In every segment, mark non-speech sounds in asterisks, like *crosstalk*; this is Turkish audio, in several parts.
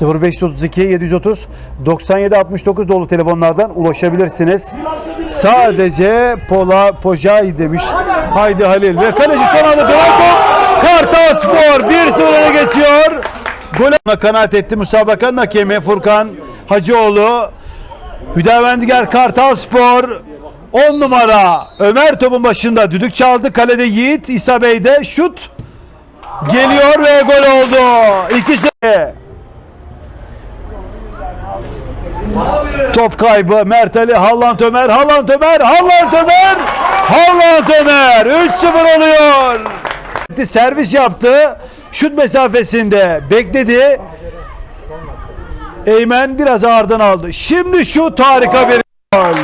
0532 730 97 69 dolu telefonlardan ulaşabilirsiniz. Sadece Pola Pojay demiş. Haydi Halil ve kaleci son anda top. Kartal Spor 1-0 öne geçiyor. Gole kanaat etti müsabakanın hakemi Furkan Hacıoğlu. Hüdavendigar Kartal Spor 10 numara Ömer topun başında düdük çaldı. Kalede Yiğit İsa Bey de şut geliyor ve gol oldu. İkisi Top kaybı Mert Ali Halland Ömer Halland Ömer Halland Ömer Halland Ömer 3-0 oluyor. Servis yaptı. Şut mesafesinde bekledi. Eymen biraz ağırdan aldı. Şimdi şut harika bir gol.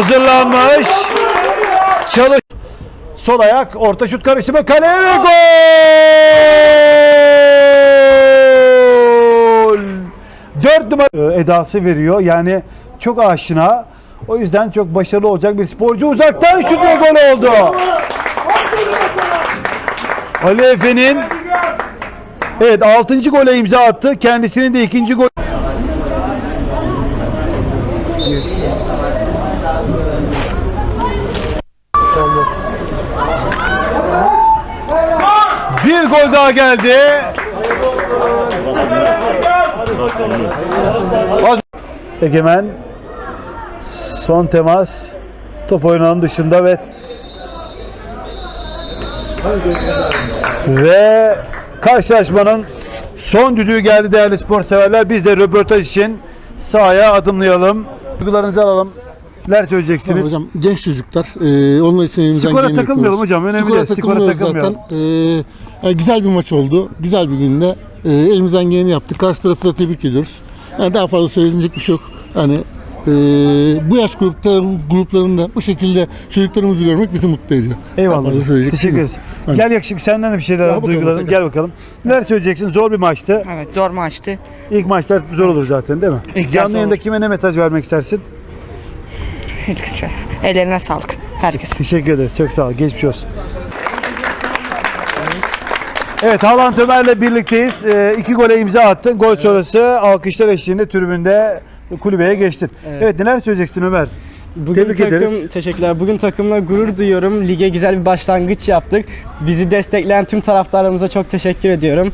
Hazırlanmış. Çalış. Sol ayak orta şut karışımı kaleye gol. 4 numara edası veriyor. Yani çok aşina. O yüzden çok başarılı olacak bir sporcu. Uzaktan şut ve gol oldu. Ali Efe'nin Evet 6. gole imza attı. Kendisinin de ikinci gol. Bir gol daha geldi. Egemen son temas top oyunun dışında ve ve karşılaşmanın son düdüğü geldi değerli spor severler. Biz de röportaj için sahaya adımlayalım. Duygularınızı alalım. Neler söyleyeceksiniz? Hocam genç çocuklar. E, onlar için elimizden Skora takılmayalım hocam, önemli Skora değil. Skora takılmıyoruz zaten. E, yani güzel bir maç oldu. Güzel bir günde. E, elimizden geleni yaptık. Karşı tarafı da tebrik ediyoruz. Yani daha fazla söylenecek bir şey yok. Yani e, bu yaş gruplar, gruplarında bu şekilde çocuklarımızı görmek bizi mutlu ediyor. Daha Eyvallah. fazla şey Teşekkür ederiz. Gel yakışık senden de bir şeyler alalım, bakalım, duyguların. bakalım. Gel bakalım. Neler söyleyeceksin? Zor bir maçtı. Evet zor maçtı. İlk maçlar zor olur zaten değil mi? İlk Canlı maç yayında olur. kime ne mesaj vermek istersin? Ellerine sağlık. Herkes. Teşekkür ederiz. Çok sağ ol. Geçmiş olsun. Evet Haaland Ömer'le birlikteyiz. Ee, iki gole imza attın. Gol sonrası alkışlar eşliğinde tribünde kulübeye geçtin. Evet, neler söyleyeceksin Ömer? Bugün Tebrik takım, ederiz. Teşekkürler. Bugün takımla gurur duyuyorum. Lige güzel bir başlangıç yaptık. Bizi destekleyen tüm taraftarlarımıza çok teşekkür ediyorum.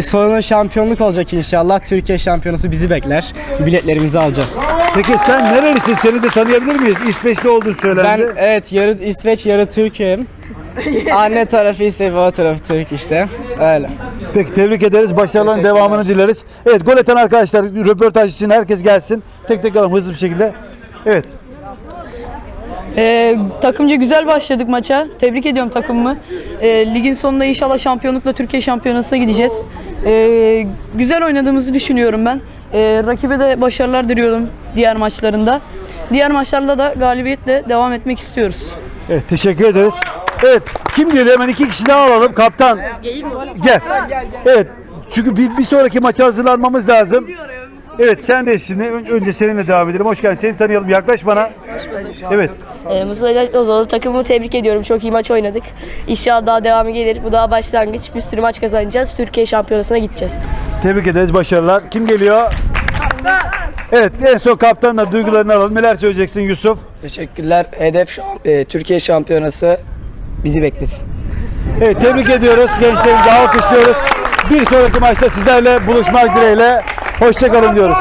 Sonra şampiyonluk olacak inşallah. Türkiye şampiyonası bizi bekler. Biletlerimizi alacağız. Peki sen nerelisin? Seni de tanıyabilir miyiz? İsveçli olduğunu Ben söylendi. evet yarı İsveç yarı Türk'üm. *laughs* Anne tarafı İsveç, baba tarafı Türk işte. Öyle. Peki tebrik ederiz. Başarıların Teşekkürler. devamını dileriz. Evet gol atan arkadaşlar röportaj için herkes gelsin. Tek tek alalım hızlı bir şekilde. Evet. Ee, takımca güzel başladık maça. Tebrik ediyorum takımımı. Ee, ligin sonunda inşallah şampiyonlukla Türkiye şampiyonasına gideceğiz. Ee, güzel oynadığımızı düşünüyorum ben. Ee, rakibe de başarılar diliyorum diğer maçlarında. Diğer maçlarda da galibiyetle devam etmek istiyoruz. Evet teşekkür ederiz. Evet kim geliyor hemen iki kişi daha alalım. Kaptan. Gel. Evet çünkü bir, bir sonraki maça hazırlanmamız lazım. Evet sen de şimdi Ön- önce seninle devam edelim. Hoş geldin. Seni tanıyalım. Yaklaş bana. Evet. Ee, Mustafa Cozoğlu takımımı tebrik ediyorum. Çok iyi maç oynadık. İnşallah daha devamı gelir. Bu daha başlangıç. Bir sürü maç kazanacağız. Türkiye şampiyonasına gideceğiz. Tebrik ederiz. Başarılar. Kim geliyor? Evet en son kaptanla duygularını alalım. Neler söyleyeceksin Yusuf? Teşekkürler. Hedef şam- e, Türkiye şampiyonası bizi beklesin. Evet tebrik ediyoruz. Gençlerimizi alkışlıyoruz. Bir sonraki maçta sizlerle buluşmak dileğiyle. Hoşçakalın diyoruz.